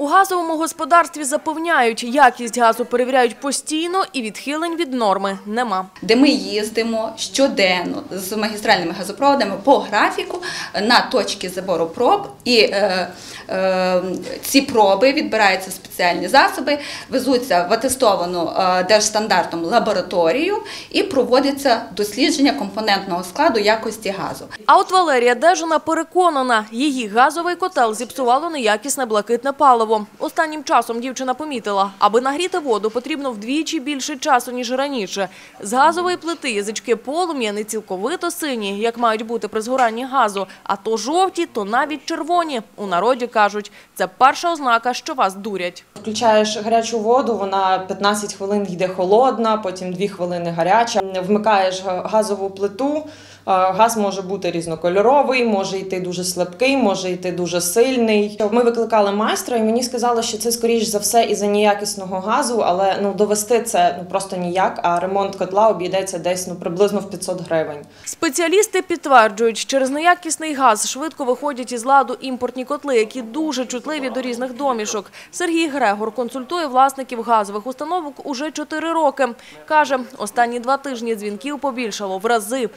У газовому господарстві запевняють, якість газу перевіряють постійно і відхилень від норми нема. де ми їздимо щоденно з магістральними газопроводами по графіку на точки забору проб, і е, е, ці проби відбираються спеціальні засоби, везуться в атестовану е, держстандартом лабораторію і проводиться дослідження компонентного складу якості газу. А от Валерія Дежина переконана, її газовий котел зіпсувало неякісне блакитне паливо. Останнім часом дівчина помітила, аби нагріти воду, потрібно вдвічі більше часу, ніж раніше. З газової плити язички полум'я не цілковито сині, як мають бути при згоранні газу, а то жовті, то навіть червоні. У народі кажуть, це перша ознака, що вас дурять. Включаєш гарячу воду, вона 15 хвилин йде холодна, потім 2 хвилини гаряча. Вмикаєш газову плиту. Е, Газ може бути різнокольоровий, може йти дуже слабкий, може йти дуже сильний. Ми викликали майстра, і мені сказали, що це скоріш за все із-за неякісного газу, але ну довести це ну просто ніяк. А ремонт котла обійдеться десь ну приблизно в 500 гривень. Спеціалісти підтверджують, через неякісний газ швидко виходять із ладу імпортні котли, які дуже чутливі до різних домішок. Сергій Грегор консультує власників газових установок уже 4 роки. Каже, останні два тижні дзвінків побільшало в рази.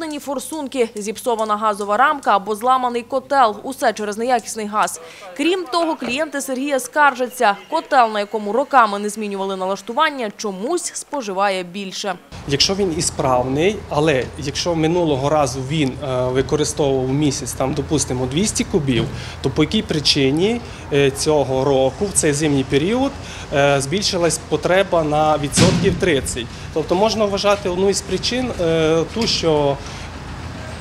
Забруднені форсунки, зіпсована газова рамка або зламаний котел. Усе через неякісний газ. Крім того, клієнти Сергія скаржаться. Котел, на якому роками не змінювали налаштування, чомусь споживає більше. Якщо він ісправний, але якщо минулого разу він е, використовував в місяць там, допустимо, 200 кубів, то по якій причині е, цього року, в цей зимній період, е, збільшилась потреба на відсотків 30. Тобто можна вважати одну із причин ту, що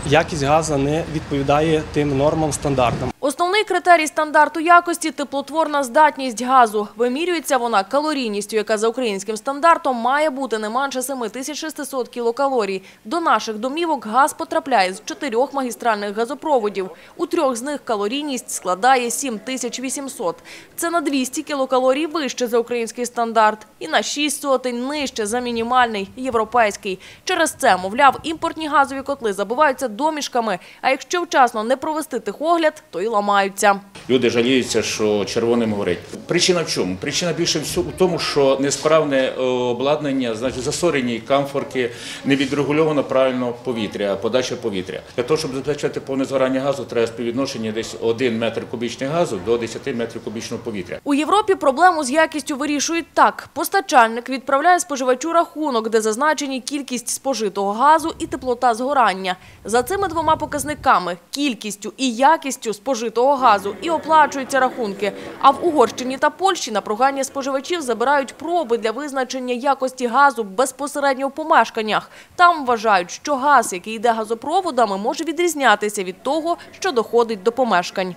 якість газу не відповідає тим нормам стандартам. Основний критерій стандарту якості – теплотворна здатність газу. Вимірюється вона калорійністю, яка за українським стандартом має бути не менше 7600 кілокалорій. До наших домівок газ потрапляє з чотирьох магістральних газопроводів. У трьох з них калорійність складає 7800. Це на 200 кілокалорій вище за український стандарт і на 6 сотень нижче за мінімальний європейський. Через це, мовляв, імпортні газові котли забиваються домішками, а якщо вчасно не провести техогляд, то й ламаються. Люди жаліються, що червоним горить. Причина в чому? Причина більше всього в тому, що несправне е, обладнання, значить засорені камфорки, не відрегульовано правильно повітря, подача повітря. Для того, щоб забезпечити повне згорання газу, треба співвідношення десь 1 метр кубічний газу до 10 метрів кубічного повітря. У Європі проблему з якістю вирішують так. Постачальник відправляє споживачу рахунок, де зазначені кількість спожитого газу і теплота згорання. За цими двома показниками – кількістю і якістю спожитого газу – і оплачуються рахунки. А в Угорщині та Польщі на прохання споживачів забирають проби для визначення якості газу безпосередньо в помешканнях. Там вважають, що газ, який йде газопроводами, може відрізнятися від того, що доходить до помешкань.